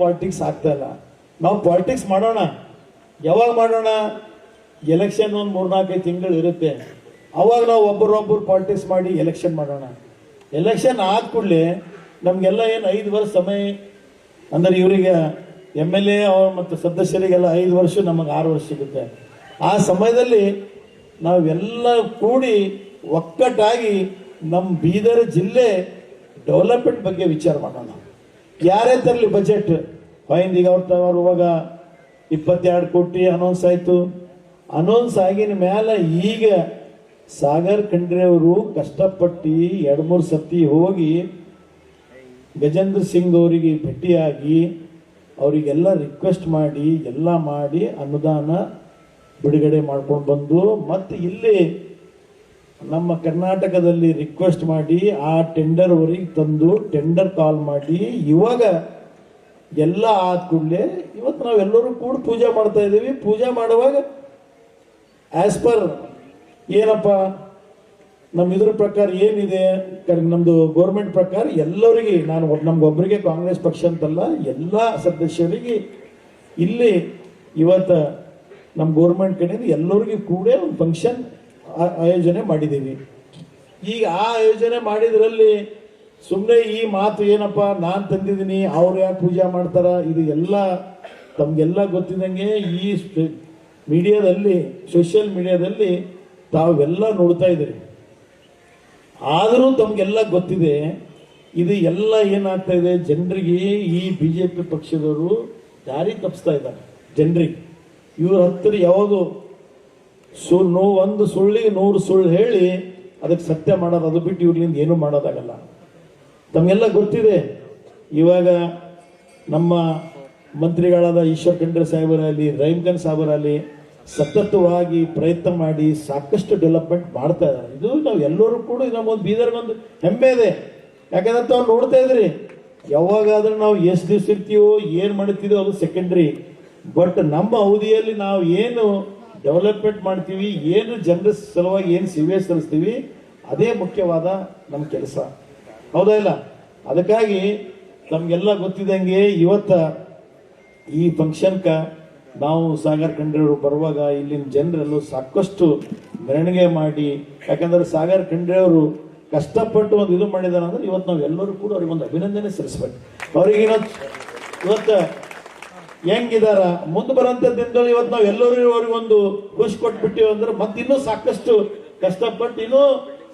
Politics ಆಗ್ತಾ ಇಲ್ಲ ನಾವು ಪಾಲಿಟಿಕ್ಸ್ ಮಾಡೋಣ. ಯಾವಾಗ ಮಾಡೋಣ? ಎಲೆಕ್ಷನ್ ಒಂದು ಮೂರ್ನಾಲ್ಕೈದು ತಿಂಗಳು ಇರುತ್ತೆ. ಅವಾಗ ನಾವು ಒಬ್ಬರೊಬ್ಬರು ಪಾಲಿಟಿಕ್ಸ್ ಮಾಡಿ ಎಲೆಕ್ಷನ್ ಮಾಡೋಣ. ಎಲೆಕ್ಷನ್ ಆದ ಕೂಡಲೇ ನಮಗೆಲ್ಲ ಏನು ಐದು ವರ್ಷ ಸಮಯ, ಅಂದರೆ ಇವರಿಗೆ ಎಂ ಎಲ್ ಎ ಮತ್ತು ಸದಸ್ಯರಿಗೆಲ್ಲ ಐದು ವರ್ಷ, ನಮಗೆ ಆರು ವರ್ಷ ಸಿಗುತ್ತೆ. ಆ ಸಮಯದಲ್ಲಿ ನಾವೆಲ್ಲ ಕೂಡಿ ಒಕ್ಕಟ್ಟಾಗಿ ನಮ್ಮ ಬೀದರ್ ಜಿಲ್ಲೆ ಡೆವಲಪ್ಮೆಂಟ್ ಬಗ್ಗೆ ವಿಚಾರ ಮಾಡೋಣ. ಯಾರೇ ತರಲಿ ಬಜೆಟ್ ಫೈನ್ ಈಗ ಅವ್ರ ತರುವಾಗ ಇಪ್ಪತ್ತೆರಡು ಕೋಟಿ ಅನೌನ್ಸ್ ಆಯಿತು. ಅನೌನ್ಸ್ ಆಗಿನ ಮೇಲೆ ಈಗ ಸಾಗರ್ ಖಂಡ್ರೆ ಅವರು ಕಷ್ಟಪಟ್ಟು ಎರಡು ಮೂರು ಸತಿ ಹೋಗಿ ಗಜೇಂದ್ರ ಸಿಂಗ್ ಅವರಿಗೆ ಭೇಟಿಯಾಗಿ ಅವರಿಗೆಲ್ಲ ರಿಕ್ವೆಸ್ಟ್ ಮಾಡಿ, ಎಲ್ಲ ಮಾಡಿ ಅನುದಾನ ಬಿಡುಗಡೆ ಮಾಡ್ಕೊಂಡು ಬಂದು, ಮತ್ತು ಇಲ್ಲಿ ನಮ್ಮ ಕರ್ನಾಟಕದಲ್ಲಿ ರಿಕ್ವೆಸ್ಟ್ ಮಾಡಿ, ಆ ಟೆಂಡರ್ ಅವರಿಗೆ ತಂದು ಟೆಂಡರ್ ಕಾಲ್ ಮಾಡಿ, ಇವಾಗ ಎಲ್ಲ ಆದ ಕೂಡಲೇ ಇವತ್ತು ನಾವೆಲ್ಲರೂ ಕೂಡ ಪೂಜೆ ಮಾಡ್ತಾ ಇದ್ದೀವಿ. ಪೂಜೆ ಮಾಡುವಾಗ ಆಸ್ ಪರ್ ಏನಪ್ಪ ನಮ್ಮ ಇದ್ರ ಪ್ರಕಾರ ಏನಿದೆ ನಮ್ಮದು ಗೌರ್ಮೆಂಟ್ ಪ್ರಕಾರ ಎಲ್ಲರಿಗೆ, ನಾನು ನಮ್ಗೊಬ್ಬರಿಗೆ ಕಾಂಗ್ರೆಸ್ ಪಕ್ಷ ಅಂತಲ್ಲ, ಎಲ್ಲ ಸದಸ್ಯರಿಗೆ ಇಲ್ಲಿ ಇವತ್ತು ನಮ್ಮ ಗೌರ್ಮೆಂಟ್ ಕಡೆಯಿಂದ ಎಲ್ಲರಿಗೂ ಕೂಡ ಒಂದು ಫಂಕ್ಷನ್ ಆಯೋಜನೆ ಮಾಡಿದ್ದೀವಿ. ಈಗ ಆ ಆಯೋಜನೆ ಮಾಡಿದ್ರಲ್ಲಿ ಸುಮ್ಮನೆ ಈ ಮಾತು ಏನಪ್ಪ, ನಾನು ತಂದಿದ್ದೀನಿ, ಅವ್ರು ಯಾಕೆ ಪೂಜೆ ಮಾಡ್ತಾರ, ಇದು ಎಲ್ಲ ತಮಗೆಲ್ಲ ಗೊತ್ತಿದ್ದಂಗೆ ಈ ಮೀಡಿಯಾದಲ್ಲಿ, ಸೋಷಿಯಲ್ ಮೀಡಿಯಾದಲ್ಲಿ ತಾವೆಲ್ಲ ನೋಡ್ತಾ ಇದ್ದೀರಿ. ಆದರೂ ತಮಗೆಲ್ಲ ಗೊತ್ತಿದೆ, ಇದು ಎಲ್ಲ ಏನಾಗ್ತಾ ಇದೆ, ಜನರಿಗೆ ಈ ಬಿ ಜೆ ಪಿ ಪಕ್ಷದವರು ದಾರಿ ತಪ್ಪಿಸ್ತಾ ಇದ್ದಾರೆ. ಜನರಿಗೆ. ಇವ್ರ ಹತ್ತಿರ ಯಾವುದು ಸುಳ್ಳು ನೋ ಒಂದು ಸುಳ್ಳಿಗೆ ನೂರು ಸುಳ್ಳು ಹೇಳಿ ಅದಕ್ಕೆ ಸತ್ಯ ಮಾಡೋದು, ಅದು ಬಿಟ್ಟು ಇವ್ರಿಂದ ಏನೂ ಮಾಡೋದಾಗಲ್ಲ. ತಮಗೆಲ್ಲ ಗೊತ್ತಿದೆ, ಇವಾಗ ನಮ್ಮ ಮಂತ್ರಿಗಳಾದ ಈಶ್ವರ್ ಖಂಡ್ರೆ ಸಾಹೇಬರಲ್ಲಿ ರಹೀಮ್ ಸಾಹೇಬರಲ್ಲಿ ಸತತವಾಗಿ ಪ್ರಯತ್ನ ಮಾಡಿ ಸಾಕಷ್ಟು ಡೆವಲಪ್ಮೆಂಟ್ ಮಾಡ್ತಾ ಇದ್ದಾರೆ. ಇದು ನಾವು ಎಲ್ಲರೂ ಕೂಡ ನಮ್ಮೊಂದು ಬೀದರ್ಗೊಂದು ಹೆಮ್ಮೆ ಇದೆ. ಯಾಕಂದ್ರೆ ತಾವು ನೋಡ್ತಾ ಇದ್ರಿ, ಯಾವಾಗಾದ್ರೂ ನಾವು ಎಷ್ಟು ದಿವಸ ಇರ್ತೀವೋ, ಏನು ಮಾಡ್ತೀವೋ ಅದು ಸೆಕೆಂಡ್ರಿ ಬಟ್ ನಮ್ಮ ಅವಧಿಯಲ್ಲಿ ನಾವು ಏನು ಡೆವಲಪ್ಮೆಂಟ್ ಮಾಡ್ತೀವಿ, ಏನು ಜನರ ಸಲುವಾಗಿ ಏನು ಸೇವೆ ಸಲ್ಲಿಸ್ತೀವಿ, ಅದೇ ಮುಖ್ಯವಾದ ನಮ್ಮ ಕೆಲಸ. ಹೌದಾ ಇಲ್ಲ? ಅದಕ್ಕಾಗಿ ನಮಗೆಲ್ಲ ಗೊತ್ತಿದ್ದಂಗೆ ಇವತ್ತ ಈ ಫಂಕ್ಷನ್ಕ ನಾವು ಸಾಗರ್ ಖಂಡ್ರವರು ಬರುವಾಗ ಇಲ್ಲಿನ ಜನರೆಲ್ಲೂ ಸಾಕಷ್ಟು ಮೆರವಣಿಗೆ ಮಾಡಿ, ಯಾಕಂದ್ರೆ ಸಾಗರ್ ಖಂಡ್ರೆಯವರು ಕಷ್ಟಪಟ್ಟು ಒಂದು ಇದು ಮಾಡಿದಾರೆ ಅಂದ್ರೆ ಇವತ್ತು ನಾವು ಎಲ್ಲರೂ ಕೂಡ ಅವ್ರಿಗೆ ಒಂದು ಅಭಿನಂದನೆ ಸಲ್ಲಿಸ್ಬೇಕು. ಅವ್ರಿಗೆ ಇವತ್ತು ಇವತ್ತು ಹೆಂಗಿದಾರ? ಮುಂದೆ ಬರೋಂಥ ದಿನದಲ್ಲಿ ಇವತ್ತು ನಾವು ಎಲ್ಲರೂ ಅವ್ರಿಗೊಂದು ಖುಷಿ ಕೊಟ್ಬಿಟ್ಟಿವಿ ಅಂದ್ರೆ ಮತ್ತೆ ಇನ್ನೂ ಸಾಕಷ್ಟು ಕಷ್ಟಪಟ್ಟು, ಇನ್ನೂ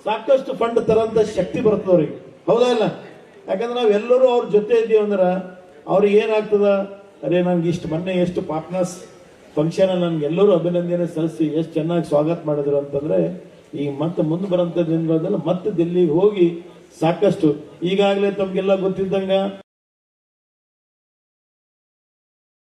ಸಾಕಷ್ಟು ಫಂಡ್ ತರಂತ ಶಕ್ತಿ ಬರ್ತದವ್ರಿಗೆ ಹೌದಾ ಇಲ್ಲ? ಯಾಕಂದ್ರೆ ನಾವು ಎಲ್ಲರೂ ಅವ್ರ ಜೊತೆ ಇದ್ದೀವಿ ಅಂದ್ರೆ ಅವ್ರಿಗೆ ಏನಾಗ್ತದ? ಅರೆ ನನ್ಗೆ ಇಷ್ಟು ಮೊನ್ನೆ ಎಷ್ಟು ಪಾರ್ಟ್ನರ್ಸ್ ಫಂಕ್ಷನ್ ನನ್ಗೆ ಎಲ್ಲರೂ ಅಭಿನಂದನೆ ಸಲ್ಲಿಸಿ ಎಷ್ಟು ಚೆನ್ನಾಗಿ ಸ್ವಾಗತ ಮಾಡಿದ್ರು ಅಂತಂದ್ರೆ ಈಗ ಮತ್ತೆ ಮುಂದೆ ಬರೋಂಥ ದಿನಗಳಲ್ಲ ಮತ್ತೆ ದಿಲ್ಲಿಗೆ ಹೋಗಿ ಸಾಕಷ್ಟು. ಈಗಾಗಲೇ ತಮಗೆಲ್ಲ ಗೊತ್ತಿದ್ದಂಗ